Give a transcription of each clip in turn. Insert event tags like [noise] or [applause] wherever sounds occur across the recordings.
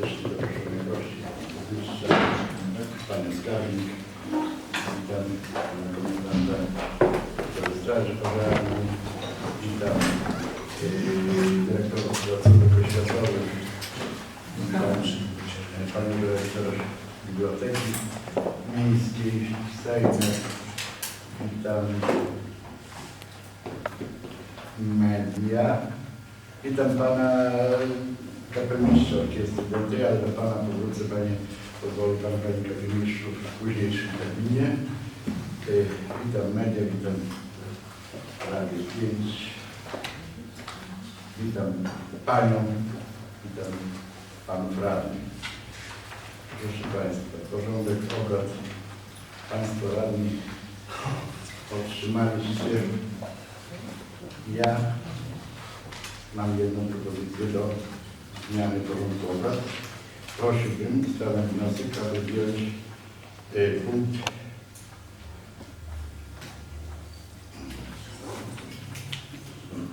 serdecznie zaproszone gości burmistrza, panią skarbnik, witam pana komendanta Straży Pożarnej, witam yy, dyrektorów placówek oświatowych, witam yy, panią dyrektor Biblioteki Miejskiej w Sejmie, witam media. Witam pana kapelmistrza orkiestry Dętej, ale do pana powrócę, panie, pozwoli pan panie kapelmistrzu w późniejszym terminie. Y, Witam media, witam Radio 5. Witam panią, witam panów radnych. Proszę państwa, porządek obrad państwo radni otrzymaliście. Ja mam jedną propozycję do zmiany porządku obrad. Prosiłbym, stawiam wniosek, aby wziąć y, punkt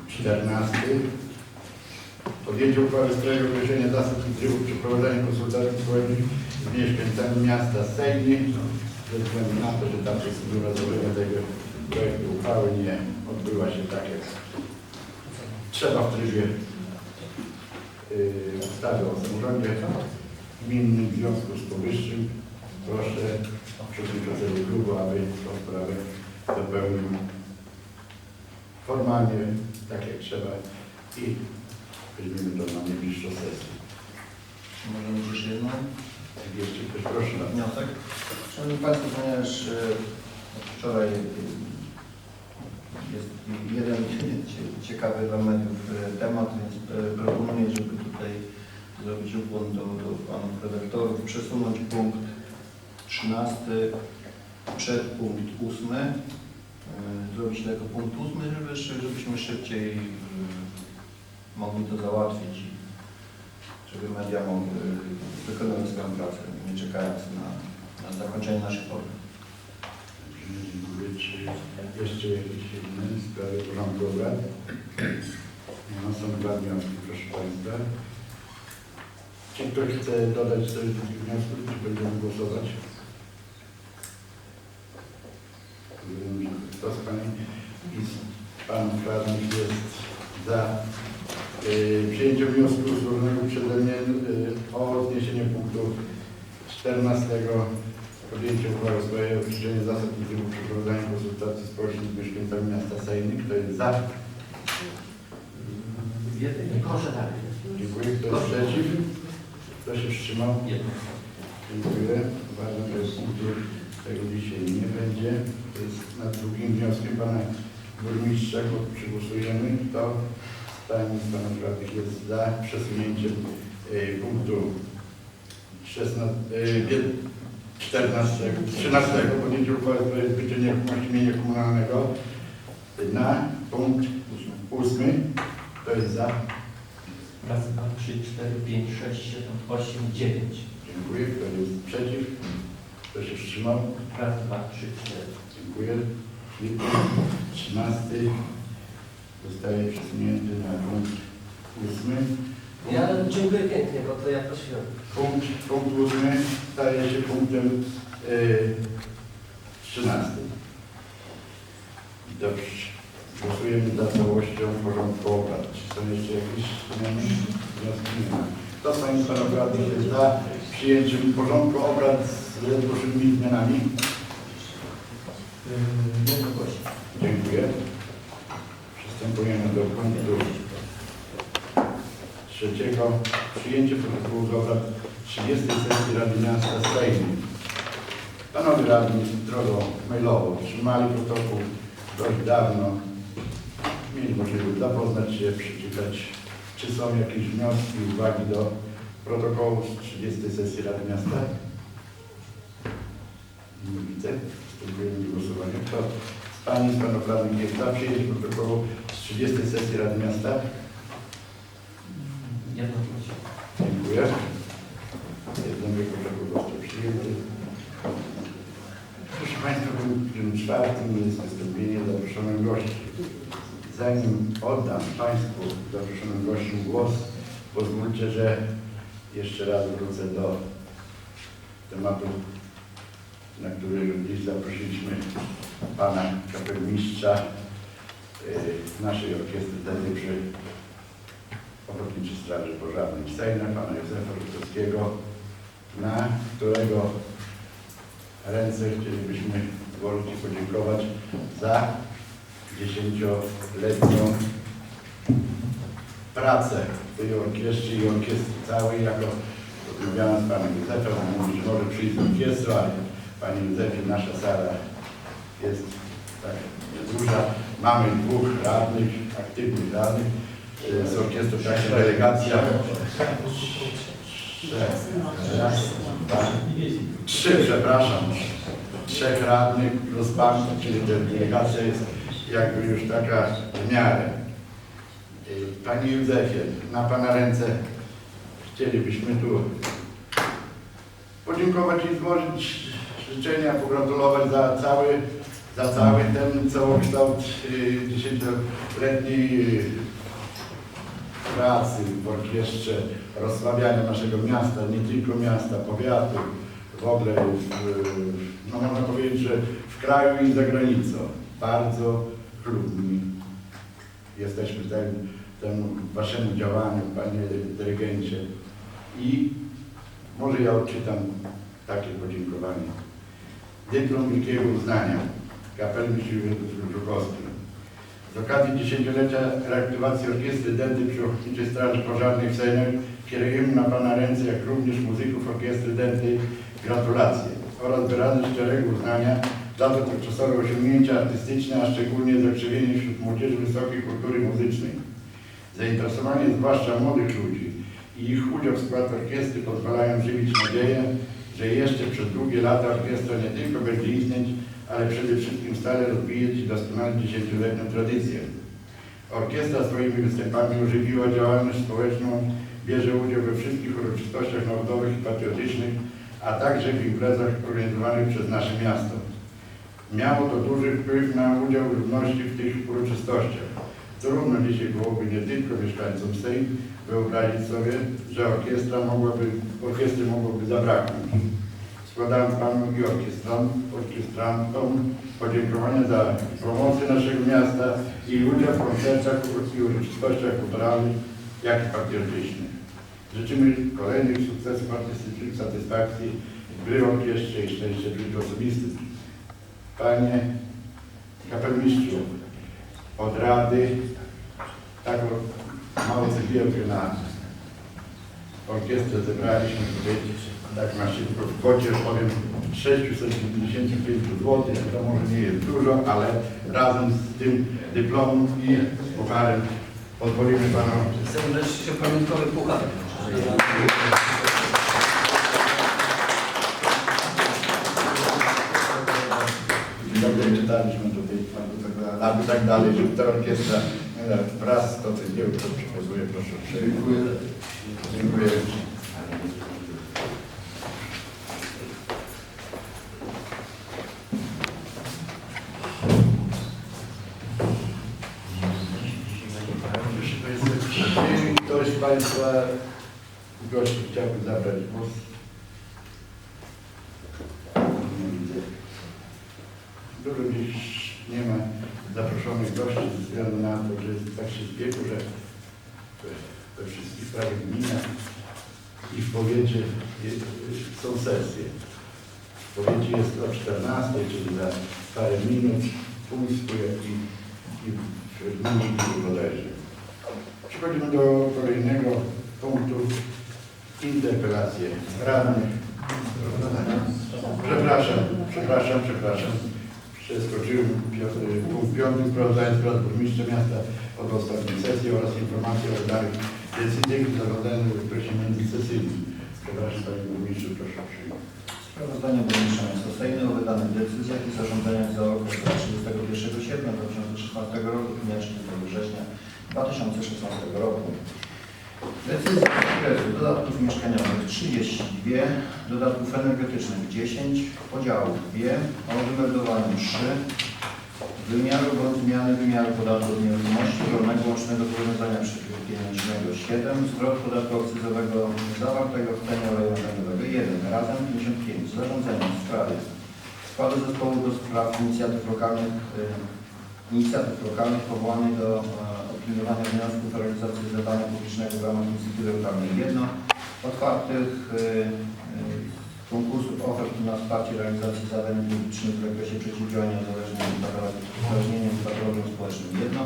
czternasty. Podjęcie uchwały w sprawie określenia zasad i trybów przeprowadzania konsultacji społecznych z mieszkańcami miasta Sejmy. Ze względu na to, że ta procedura złożenia tego projektu uchwały nie odbyła się tak, jak trzeba w trybie ustawy o samorządzie gminnym. W związku z powyższym proszę przewodniczącego klubu, aby tą sprawę dopełnił formalnie, tak jak trzeba i weźmiemy to na najbliższą sesję. Możemy już jedno. Jak jeszcze ktoś proszę. Wniosek. Szanowni Państwo, ponieważ e, wczoraj e, jest jeden cie- [laughs] ciekawy dla mediów e, temat, więc e, proponuję, żeby tutaj zrobić ukłon do, do panów redaktorów, przesunąć punkt 13 przed punkt 8, e, zrobić to jako punkt 8, żeby, żebyśmy szybciej mogli to załatwić i żeby media mogły wykonywać swoją pracę, nie czekając na, na zakończenie naszych porów. Dziękuję. Czy jeszcze jakieś inne sprawy? Nie ma, są dwa wnioski, proszę Państwa. Czy ktoś chce dodać coś do tych wniosków, czy będziemy głosować? Kto z Pani i Panów radnych jest za y, przyjęciem wniosku złożonego przeze mnie y, o zniesienie punktu 14 podjęcie uchwały w sprawie określenia zasad i trybu przeprowadzania konsultacji społecznych z mieszkańcami miasta Sejny. Kto jest za? Proszę dalej. Dziękuję. Kto jest przeciw? Kto się wstrzymał? Dziękuję. Uważam, że punktu tego dzisiaj nie będzie. To jest nad drugim wnioskiem pana burmistrza, go przegłosujemy. Kto z Pani z Panów Radnych jest za przesunięciem y, punktu 16, y, 14, 13 podjęcie uchwały w sprawie zbycia nieruchomości mienia komunalnego na punkt 8. Kto jest za? Raz, dwa, trzy, cztery, pięć, sześć, siedem, osiem, dziewięć. Dziękuję. Kto jest przeciw? Kto się wstrzymał? Raz, dwa, trzy, cztery. Dziękuję. I 13 zostaje przesunięty na punkt 8. Ja dziękuję pięknie, bo to ja prosiłem. Punkt, punkt 8 staje się punktem y, 13. Dobrze. Głosujemy za całością porządku obrad. Czy są jeszcze jakieś zmiany? Wnioski nie ma. Kto z Państwa Panów Radnych jest za przyjęciem porządku obrad z zgłoszonymi zmianami? Yy. Dziękuję. Przystępujemy do punktu trzeciego. Przyjęcie protokołu z obrad 30 sesji Rady Miasta Sejmu. Panowie radni drogą mailową otrzymali protokół dość dawno. Mieli możliwość zapoznać się, przeczytać, czy są jakieś wnioski, uwagi do protokołu z 30 sesji Rady Miasta. Nie widzę. Przystępujemy do głosowania. Kto z Pani z Panów Radnych jest za przyjęciem protokołu z 30 sesji Rady Miasta? Jednogłośnie. Dziękuję. Jednego protokół został przyjęty. Proszę Państwa, punktem czwartym jest wystąpienie zaproszonych gości. Zanim oddam Państwu zaproszonym gościom głos, pozwólcie, że jeszcze raz wrócę do tematu, na który dziś zaprosiliśmy pana kapelmistrza y, naszej orkiestry wtedy przy Ochotniczej Straży Pożarnej Sejmie, pana Józefa Rutowskiego, na którego ręce chcielibyśmy złożyć i podziękować za dziesięcioletnią pracę tej orkiestrze i orkiestry całej, jako rozmawiałem z panem Józefem, on mówi, że może przyjść z orkiestrą, ale panie Józefie, nasza sala jest tak duża. Mamy dwóch radnych, aktywnych radnych y, z orkiestrą, taka delegacja. Raz, trzy, przepraszam, trzech radnych plus pan, czyli delegacja jest jakby już taka w miarę. Y, Panie Józefie, na Pana ręce chcielibyśmy tu podziękować i złożyć życzenia, pogratulować za cały, za cały ten całokształt y, dziesięcioletniej y, pracy w orkiestrze, rozsławiania naszego miasta, nie tylko miasta, powiatu, w ogóle, w, no można powiedzieć, że w kraju i za granicą. Bardzo chlubni jesteśmy tym, temu waszemu działaniu, panie dyrygencie. I może ja odczytam takie podziękowanie. Dyplom wielkiego uznania kapelmistrz Żukowski. Z okazji dziesięciolecia reaktywacji Orkiestry Denty przy Ochotniczej Straży Pożarnej w Sejmie kierujemy na Pana ręce, jak również muzyków Orkiestry Denty gratulacje oraz wyrazy szczerego uznania za dotychczasowe osiągnięcia artystyczne, a szczególnie zakrzewienie wśród młodzieży wysokiej kultury muzycznej. Zainteresowanie zwłaszcza młodych ludzi i ich udział w skład orkiestry pozwalają żywić nadzieję, że jeszcze przez długie lata orkiestra nie tylko będzie istnieć, ale przede wszystkim stale rozwijać i doskonalić dziesięcioletnią tradycję. Orkiestra swoimi występami ożywiła działalność społeczną, bierze udział we wszystkich uroczystościach narodowych i patriotycznych, a także w imprezach organizowanych przez nasze miasto. Miało to duży wpływ na udział ludności w tych uroczystościach. Trudno dzisiaj byłoby nie tylko mieszkańcom Sejm wyobrazić sobie, że orkiestra mogłaby, orkiestry mogłoby zabraknąć. Składając Panu i orkiestrom, orkiestrantom podziękowania za promocję naszego miasta i udział w koncertach i uroczystościach kulturalnych, jak i patriotycznych. Życzymy kolejnych sukcesów artystycznych, satysfakcji, gry w orkiestrze i szczęścia w życiu osobistym. Panie kapelmistrzu, od Rady taką małą cegiełkę na orkiestrę zebraliśmy tutaj tak na szybko w kwocie, powiem 695 zł, to może nie jest dużo, ale razem z tym dyplomem i pucharem pozwolimy Panu Chcę wreszcie pamiątkowy puchar. Dobrze czytaliśmy tutaj, albo tak dalej, żeby ta orkiestra e, wraz z to cegiełką przekazuje, proszę uprzejmie. Dziękuję. Czy ktoś z Państwa gości chciałby zabrać głos? Nie widzę. Dużo dziś nie ma zaproszonych gości ze względu na to, że jest tak się zbiegło, że we- we wszystkich prawie gminach i w powiecie je- są sesje. W powiecie jest o 14, czyli za parę minut, Puńsku, jak i, i w gminie bodajże. Przechodzimy do kolejnego punktu. Interpelacje radnych. Przepraszam, przepraszam, przepraszam. Przeskoczyłem punkt piąty, sprawozdanie spraw burmistrza miasta od ostatniej sesji oraz informacje o wydanych decyzjach zarządzanych w okresie międzysesyjnym. Przepraszam panie burmistrzu, proszę przyjąć. Sprawozdanie burmistrza miasta Sejmy o wydanych decyzjach i zarządzeniach za okres od 31 sierpnia 2016 roku do dnia 30 września 2016 roku. Decyzje z zakresu dodatków mieszkaniowych 32, dodatków energetycznych 10, podziałów 2, o wymeldowaniu 3, wymiaru bądź zmiany wymiaru podatku od nieruchomości rolnego łącznego zobowiązania przy pieniężnego 7. Zwrot podatku akcyzowego zawartego w cenie oleju napędowego 1. Razem 55. Zarządzenie w sprawie składu zespołu do spraw inicjatyw lokalnych, y, inicjatyw lokalnych powołanych do e, opiniowania wniosków o realizację zadania publicznego w ramach inicjatywy lokalnej. Jedno. Otwartych y, y, konkursów ofert na wsparcie realizacji zadań publicznych w zakresie przeciwdziałania uzależnieniom i patologiom społecznym. Jedno.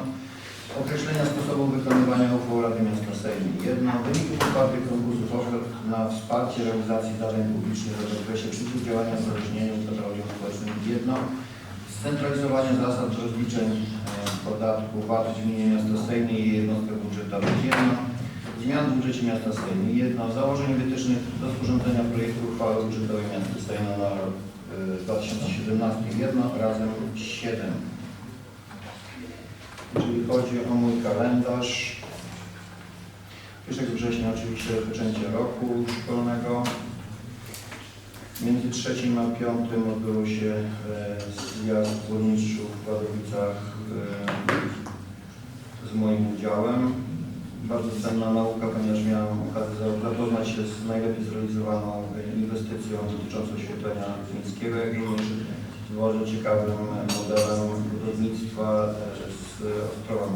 Określenia sposobu wykonywania uchwał Rady Miasta Sejmu. Jedno. Wyników otwartych konkursów ofert na wsparcie realizacji zadań publicznych w zakresie przeciwdziałania uzależnieniom i patologiom społecznym. Jedno. Scentralizowanie zasad rozliczeń e, podatku VAT w gminie miasta Sejmu i jej jednostkach budżetowych. Jedno. Zmian w budżecie miasta Sejmu. Jedno. Założenie wytycznych do sporządzenia projektu uchwały budżetowej miasta Sejmu na rok e, 2017. Jedno. Razem siedem. Jeżeli chodzi o mój kalendarz, 1 września oczywiście rozpoczęcie roku szkolnego. Między 3 a 5 odbyło się e, zjazd burmistrzów w Wadowicach e, z moim udziałem. Bardzo cenna nauka, ponieważ miałem okazję za- zapoznać się z najlepiej zrealizowaną e, inwestycją dotyczącą oświetlenia miejskiego, jak również bardzo ciekawym modelem budownictwa z Ostrowa e.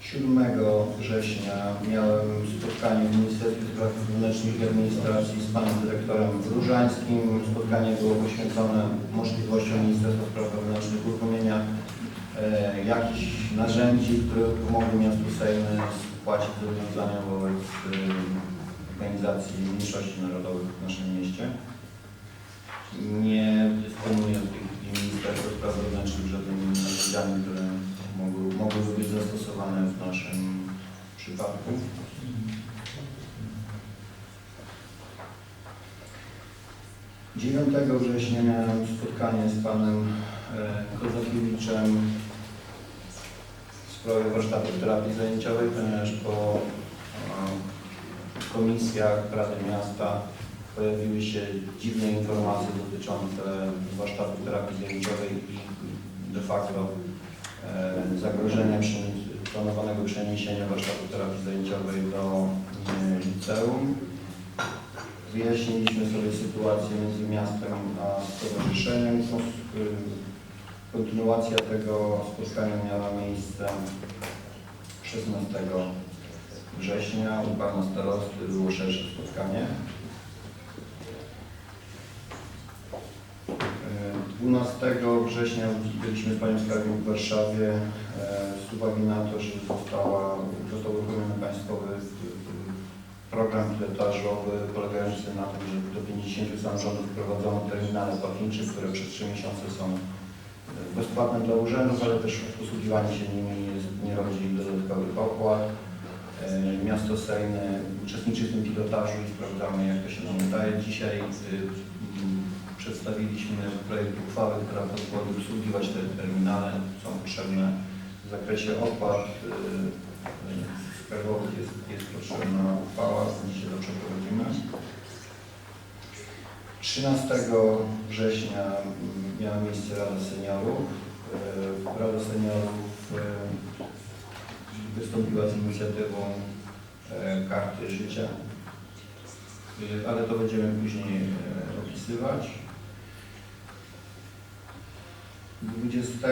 7 września miałem spotkanie w Ministerstwie Spraw Wewnętrznych i Administracji z panem dyrektorem Różańskim. Spotkanie było poświęcone możliwościom Ministerstwa Spraw Wewnętrznych uruchomienia e, jakichś narzędzi, które pomogły miastu Sejmy spłacić zobowiązania wobec e, organizacji mniejszości narodowych w naszym mieście. Nie dysponuję w tej chwili Ministerstwo Spraw Wewnętrznych żadnymi narzędziami, które mogły, mogłyby być zastosowane w naszym przypadku. Dziewiątego września miałem spotkanie z panem e, Kozakiewiczem w sprawie warsztatów terapii zajęciowej, ponieważ po e, komisjach Rady Miasta pojawiły się dziwne informacje dotyczące warsztatów terapii zajęciowej i de facto e, zagrożenia planowanego przeniesienia warsztatu terapii zajęciowej do e, liceum. Wyjaśniliśmy sobie sytuację między miastem a stowarzyszeniem. Y, Kontynuacja tego spotkania miała miejsce 16 września. U pana starosty było szersze spotkanie. E, 12 września byliśmy z Panią Skarbnik w Warszawie e, z uwagi na to, że została, został uruchomiony państwowy e, program pilotażowy polegający na tym, że do 50 samorządów prowadzono terminale płatnicze, które przez 3 miesiące są e, bezpłatne dla urzędów, ale też posługiwanie się nimi jest, nie rodzi dodatkowych opłat. E, Miasto Sejny uczestniczy w tym pilotażu i sprawdzamy, jak to się nam udaje. Dzisiaj mm, przedstawiliśmy projekt uchwały, która pozwoli obsługiwać te terminale, są potrzebne w zakresie opłat y, y, skarbowych jest, jest potrzebna uchwała, dzisiaj to przeprowadzimy. 13 września mm, miała miejsce Rada Seniorów. Rada Seniorów wystąpiła z inicjatywą e, karty życia, Y, ale to będziemy później e, opisywać. 20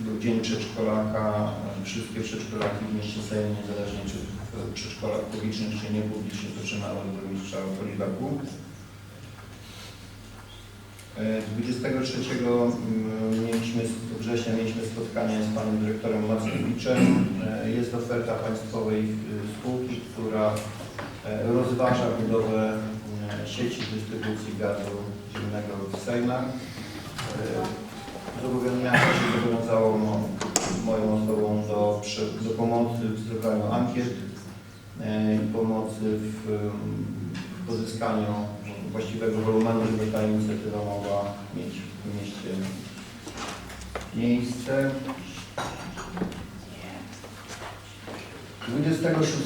był Dzień Przedszkolaka. Wszystkie przedszkolaki w mieście Sejmu, niezależnie czy w przedszkolach publicznych, czy niepublicznych, otrzymały burmistrza Polibaku. E, 23 mm, mieliśmy, września mieliśmy spotkanie z panem dyrektorem Mackiewiczem. E, Jest oferta państwowej e, spółki, która e, rozważa budowę sieci dystrybucji gazu ziemnego w Sejmach. Zobowiązanie się zobowiązało mo- moją osobą do, do pomocy w zebraniu ankiet i pomocy w, w pozyskaniu właściwego wolumenu, żeby ta inicjatywa mogła mieć w mieście miejsce. 26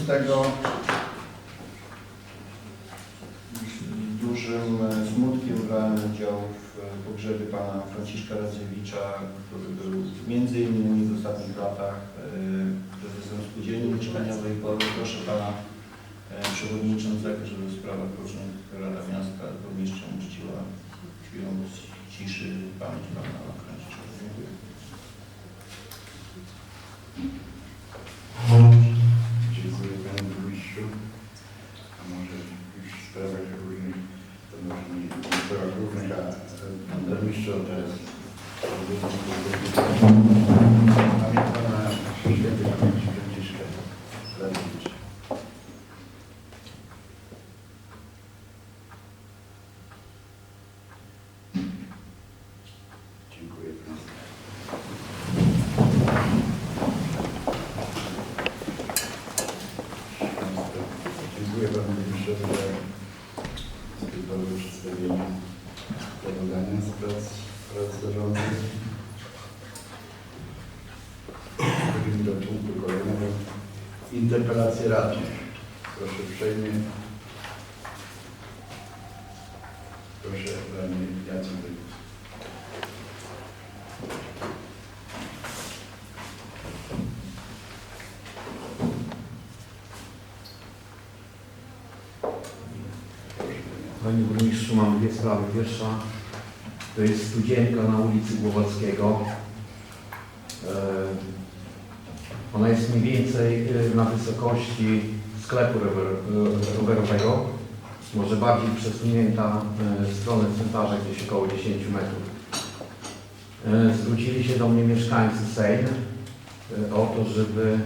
z dużym smutkiem wraz udział w pogrzebie pana Franciszka Radziewicza, który był między innymi w ostatnich latach e, prezesem spółdzielni mieszkaniowej. Proszę pana e, przewodniczącego, żeby w sprawach różnych Rada Miasta burmistrzem uczciła chwilą ciszy pamięć pana Franciszka. Dziękuję. Dziękuję panie burmistrzu. A może już w sprawach różnych, to może nie w sprawach różnych, a e, pan burmistrz teraz. Pamięć pana świętej pamięci Franciszka Radziewicza. Dziękuję państwu. Dziękuję panu ministrowi za skutkowe przedstawienie sprawozdania z prac, prac zarządu. Przechodzimy do punktu kolejnego. Radnych. Proszę uprzejmie. Proszę radny Jacek Wojciech. Panie Burmistrzu, mam dwie sprawy. Pierwsza to jest studzienka na ulicy Głowackiego. E, Ona jest mniej więcej e, na wysokości sklepu e, rowerowego, może bardziej przesunięta e, w stronę cmentarza, gdzieś około 10 metrów. Zwrócili się do mnie mieszkańcy Sejn e, o to, żeby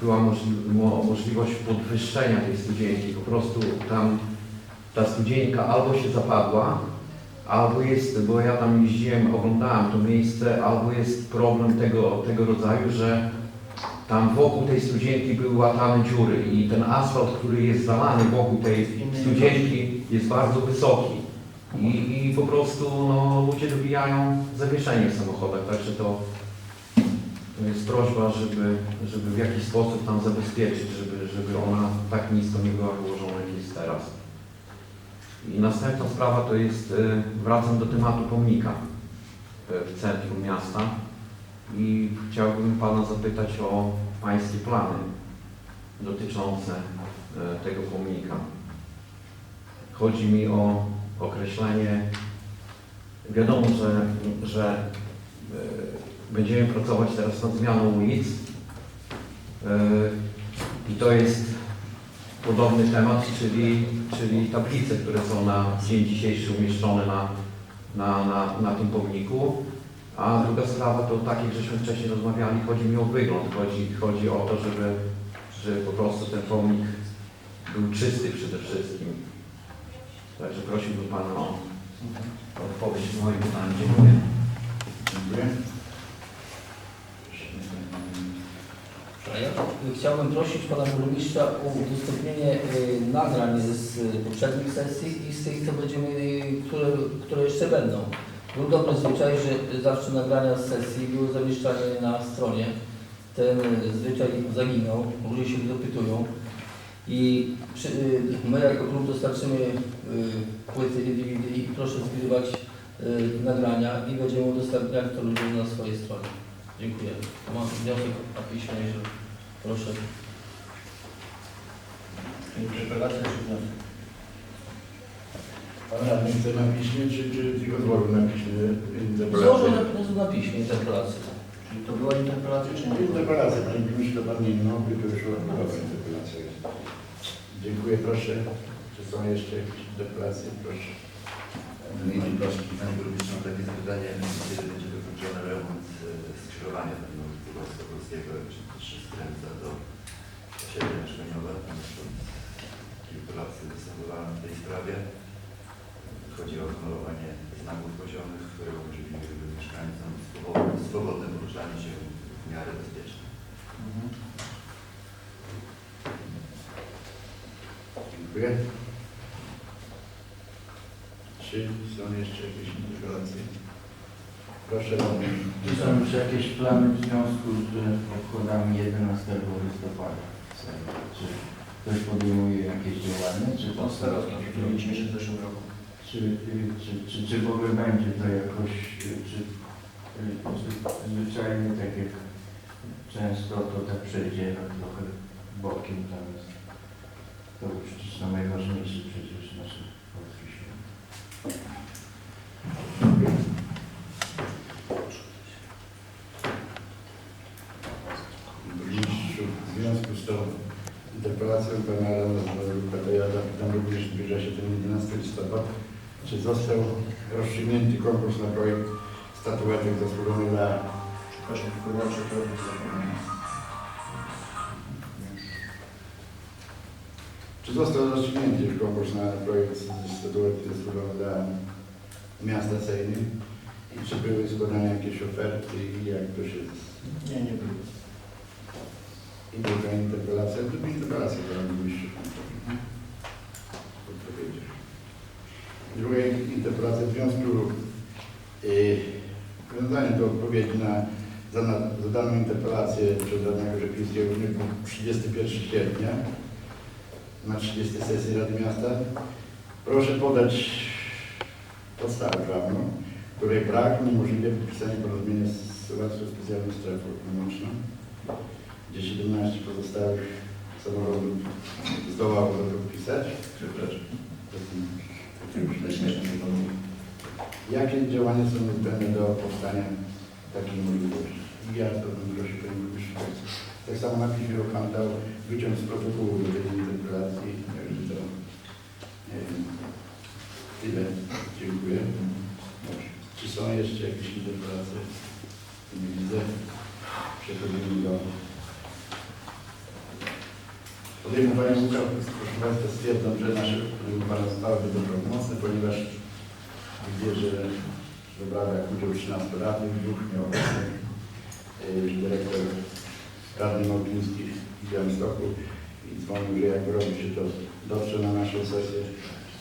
była możli- mo- możliwość podwyższenia tej studzienki. Po prostu tam ta studzienka albo się zapadła, albo jest, bo ja tam jeździłem, oglądałem to miejsce, albo jest problem tego, tego rodzaju, że tam wokół tej studzienki były łatane dziury i ten asfalt, który jest zalany wokół tej studzienki jest bardzo wysoki. I, I po prostu no, ludzie dobijają zawieszenie w samochodach, także to to jest prośba, żeby, żeby w jakiś sposób tam zabezpieczyć, żeby, żeby ona tak nisko nie była wyłożona, jak jest teraz. I następna sprawa to jest, e, wracam do tematu pomnika e, w centrum miasta i chciałbym Pana zapytać o Pańskie plany dotyczące e, tego pomnika. Chodzi mi o określenie, wiadomo, że, że będziemy pracować teraz nad zmianą ulic i to jest podobny temat, czyli, czyli tablice, które są na dzień dzisiejszy umieszczone na, na, na, na tym pomniku. A druga sprawa to tak, jak żeśmy wcześniej rozmawiali, chodzi mi o wygląd, chodzi, chodzi o to, żeby, żeby po prostu ten pomnik był czysty przede wszystkim. Także prosiłbym Pana o odpowiedź na moje pytanie. Dziękuję. A ja chciałbym prosić Pana Burmistrza o udostępnienie y, nagrań z poprzednich sesji i z tych, co będziemy, y, które, które jeszcze będą. Był dobry zwyczaj, że zawsze nagrania z sesji były zamieszczane na stronie. Ten y, zwyczaj zaginął, ludzie się dopytują. I przy, my jako klub dostarczymy płyty DVD i proszę zgrywać nagrania i będziemy udostępniać to ludziom na swojej stronie. Dziękuję. Mam wniosek na piśmie, proszę. Interpelacja czy wniosek? Pan radny chce na piśmie, czy, czy tylko złożył na piśmie interpelację? Złożę na, na piśmie interpelację. Czyli to była interpelacja czy nie? Interpelacja, panie burmistrzu, to pan nie mógł, to już była interpelacja. Dziękuję, proszę. Czy są jeszcze jakieś interpelacje? Proszę. Miejmy proszę Panie Burmistrzu, takie zapytanie, kiedy będzie dokończony remont e, skrzyżowania tam na ulicy Wojskowskiego, czy też skręca do osiedla mieszkaniowe, tam już kilku lat występowałem w tej sprawie. Chodzi o malowanie znaków poziomych, które umożliwiłyby mieszkańcom swobodne, poruszanie się w miarę bezpiecznie. Mhm. Dziękuję. Czy są jeszcze jakieś interpelacje? Proszę radny. Czy są już jakieś plany w związku z obchodami 11 listopada? Czy ktoś podejmuje jakieś działania? Czy Pan Starowski, przeprowadziliśmy się w zeszłym roku. czy Czy, czy, czy, czy w ogóle będzie to jakoś, czy, czy zwyczajnie tak jak często to tak przejdzie no, trochę bokiem tam jest. To przecież są najważniejsze przecież nasze polskie święta. Burmistrzu, w związku z tą interpelacją pana Radna to ja tam również zbliża się ten 11 listopada. Czy został rozstrzygnięty konkurs na projekt statuetek zasłużonych dla Przepraszam, tylko włączę to, bo zapomniałem. Czy został rozstrzygnięty już konkurs na projekt statuetki zasłużone dla miasta Sejny? I czy były składane jakieś oferty i jak to się... Nie, nie było. I druga interpelacja, to interpelacja, która burmistrzu odpowiedział. Druga interpelacja w związku yy, nawiązaniem do odpowiedzi na zada- zadaną interpelację przez radnego Rzeplińskiego w dniu 31 sierpnia na 30 sesji Rady Miasta. Proszę podać podstawę prawną, której brak uniemożliwia podpisanie porozumienia z Słowacką Specjalną Strefą Ekonomiczną, gdzie 17 pozostałych samorządów zdołało to podpisać. Przepraszam. Jakie działania są niezbędne do powstania takiej możliwości? Ja to bym prosił Panie Burmistrzu. tak- Tak samo na piśmie Pan dał wyciąg z protokołu do tej interpelacji, także to nie wiem, tyle. Dziękuję. Czy są jeszcze jakieś interpelacje? Nie widzę. Przechodzimy do podejmowania uchwał. Proszę Państwa, stwierdzam, że nasze zostały będą prawomocne, ponieważ widzę, że wybrała jak udział 13 radnych, dwóch nieobecnych, yy, dyrektor radny Małpiński w Białymstoku i dzwonił, że jak robi się to dotrze na naszą sesję,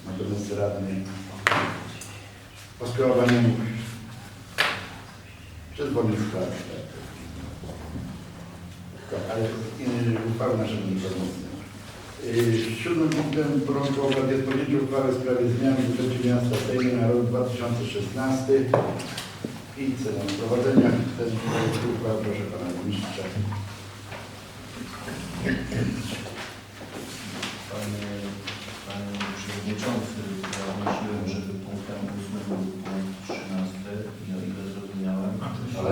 natomiast radny po skierowaniu przedzwonił w. Tak. Tak, ale uchwały nasze będą prawomocne. Yy, Siódmym punktem porządku obrad jest podjęcie uchwały w sprawie zmian w budżecie miasta Sejmu na rok 2016 i celem wprowadzenia tej uchwały proszę pana burmistrza. Panie, Panie Przewodniczący, ja wnosiłem, żeby punktem 8 był punkt 13 i o ile zrozumiałem, Ale ale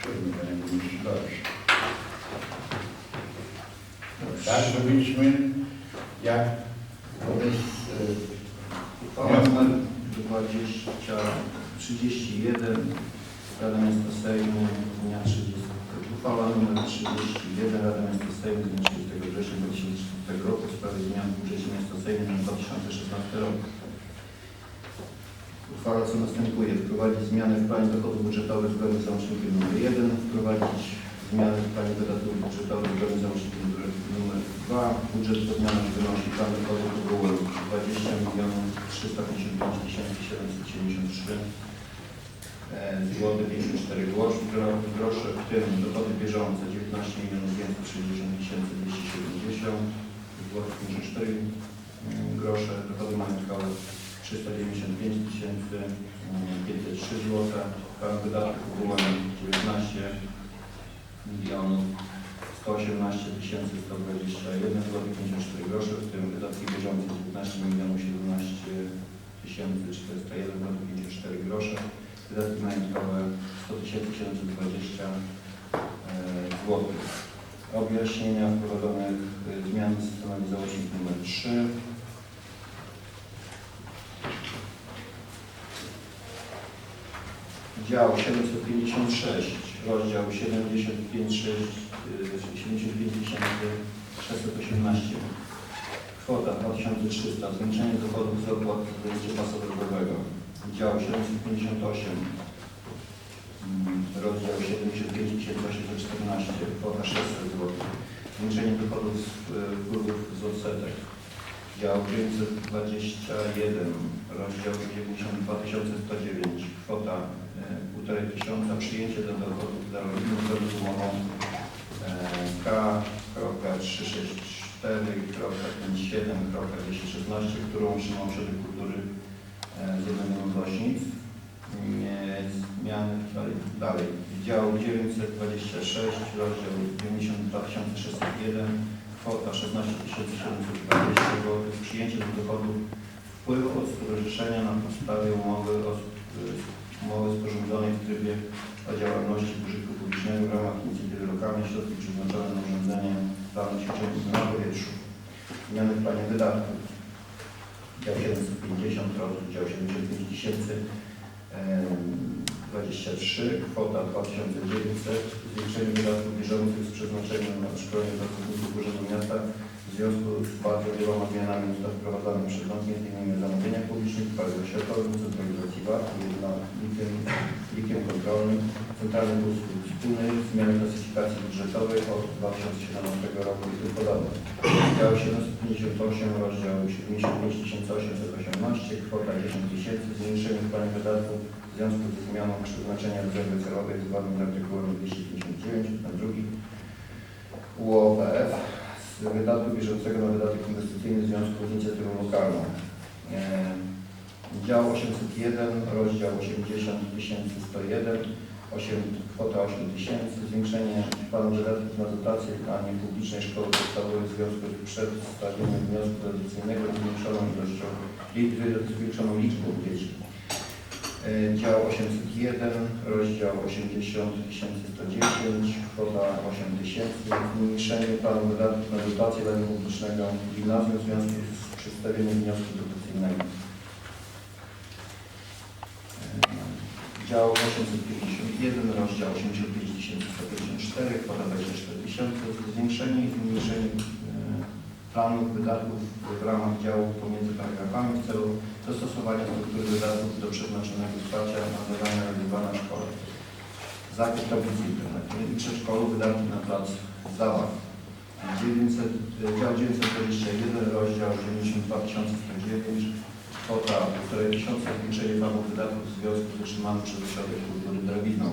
Siódmy, panie burmistrzu, dobrze. Tak, zrobiliśmy jak jest Uchwała numer 20, 31 Rada Miasta Sejmu z dnia 30. Uchwała numer 31 Rada Miasta Sejmu z dnia 30 września 2004 roku w sprawie zmian w budżecie Miasta Sejmu na 2016 rok. Uchwała co następuje. Wprowadzić zmiany w planie dochodów budżetowych zgodnie z załącznikiem nr 1. Wprowadzić zmiany w planie wydatków budżetowych z załącznikiem nr 2. Budżet po zmianach wynosi plan dochodów ogółem 20 milionów 355 773 złoty 54 groszy, gro- grosze, w tym dochody bieżące 19 milionów 560 270 złotych 54 mm, grosze, dochody majątkowe 395 tysięcy 503 zł, wydatków ogółem 19 milionów 118 tysięcy 121 zł 54 groszy, w tym wydatki bieżące 19 milionów 17 tysięcy 401 zł 54 grosze, wydatki majątkowe 100 tysięcy 720 zł. Objaśnienia wprowadzonych y, zmian stanowi załącznik nr 3. Dział 756, rozdział 75, 75 618. Kwota 2300, zwiększenie dochodów z opłat pasa drogowego. Dział 758, mm, rozdział 75 814, kwota 600 zł. Zwiększenie dochodów z e, wpływów z odsetek. Dział 521, rozdział 92 109, kwota 1,5 tysiąca, przyjęcie do rolników zgodnie z umową e, K.363 4.57.216, którą otrzymał Ośrodek Kultury e, Zjednoczonych Woźnic. Zmiany dalej. Dział 926, rozdział 92601, kwota 16 720 zł. Przyjęcie do dochodu wpływu od stowarzyszenia na podstawie umowy, o, umowy sporządzonej w trybie o działalności użytku publicznego w ramach inicjatywy lokalnej środki przeznaczone na urządzenie planu ćwiczeń na powietrzu. Zmiany w planie wydatków. Dział 750, rozdział 75 tysięcy. 23, kwota 2900, zwiększenie wydatków bieżących z przeznaczeniem na szkolenie pracowników Urzędu Miasta w związku z bardzo wieloma zmianami ustaw wprowadzanych przez rząd, m.in. w zamówieniach publicznych, w paliwie oświatowym, centralizacji VAT, jednolitym plikiem kontrolnym, centralnych usług wspólnych, zmiany klasyfikacji budżetowej od 2017 roku i tym podobne. Dział 758, rozdział 75 818, kwota 10 tysięcy, zmniejszenie w planie wydatków w związku ze zmianą przeznaczenia rezerwy celowej zgodnie z artykułem 259 na drugi UOPF z wydatku bieżącego na wydatek inwestycyjny w związku z inicjatywą lokalną. E, Dział 801, rozdział 80 101, 8, kwota 8 tysięcy, zwiększenie planu wydatków na dotacje dla niepublicznej szkoły podstawowej w związku z przedstawieniem wniosku tradycyjnego zwiększoną ilością, zwiększoną liczbą dzieci. E, Dział 801, rozdział 80 110, kwota 8 tysięcy, zmniejszenie planu wydatków na dotacje dla niepublicznego gimnazjum w związku z przedstawieniem wniosku dotacyjnego. E, Dział 851, rozdział 85 154, kwota 24 tysięcy, zwiększenie i zmniejszenie planów wydatków w ramach działu pomiędzy paragrafami w celu dostosowania struktury wydatków do przeznaczonego wsparcia na zadania realizowane w szkole. Zakup tablicy internetowej i przedszkolu wydatki na plac zabaw. 900, e, dział 921, rozdział 92 109, kwota 1,5 tysiąca, zwiększenie planów wydatków w związku z utrzymanym przez Ośrodek Kultury drewizną.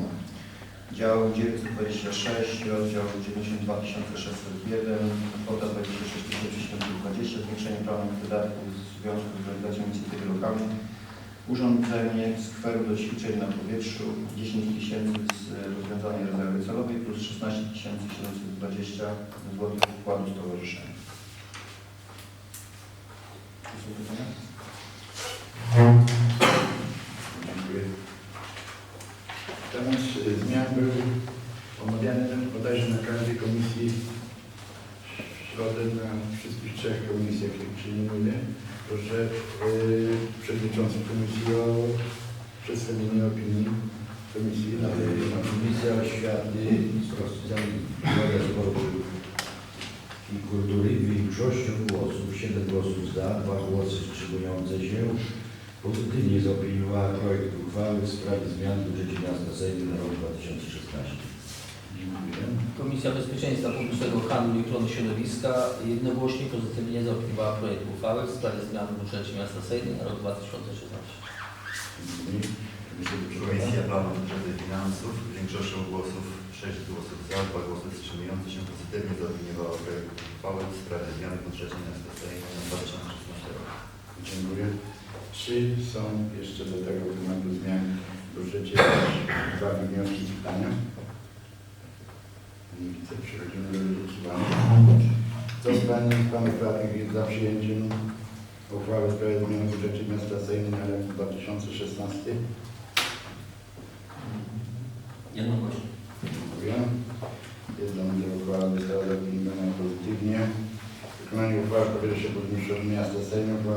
Dział 926, rozdział 92 601, kwota 26 720, zwiększenie planów wydatków w związku z realizacją inicjatywy lokalnej. Urządzenie skweru do ćwiczeń na powietrzu 10 tysięcy z rozwiązanej rezerwy celowej plus 16 720 zł wkładu stowarzyszenia. Są pytania? Dziękuję. Temat y, zmian był omawiany bodajże na każdej komisji w środę na wszystkich trzech się nie mylę. Proszę yy, przewodniczący komisji o przedstawienie opinii komisji. Komisja Oświaty z rozwiązania zboru i kultury większością głosów, 7 głosów za, 2 głosy wstrzymujące się, pozytywnie zaopiniowała projekt uchwały w sprawie zmian w budżecie miasta Sejmu na rok 2016. Dziękuję. Komisja Bezpieczeństwa Publicznego, Handlu i Ochrony Środowiska jednogłośnie pozytywnie zaopiniowała projekt uchwały w sprawie zmian w budżecie miasta Sejmu na rok 2016. Dziękuję. Komisja Planu Budżetu i Finansów większością głosów, 6 głosów za, 2 głosy wstrzymujące się pozytywnie zaopiniowała projekt uchwały w sprawie zmiany w budżecie miasta Sejmu na 2016 rok. Dziękuję. Czy są jeszcze do tego tematu zmian w budżecie uwagi, wnioski, pytania? Nie widzę. Przechodzimy do głosowania. Kto z Pań i Panów Radnych jest za przyjęciem uchwały w sprawie zmiany w budżecie miasta Sejmu na rok 2016? Jednogłośnie. Dziękuję. Jednolita uchwała została zaopiniowana pozytywnie. Wykonanie uchwały powierza się burmistrzowi miasta Sejmu.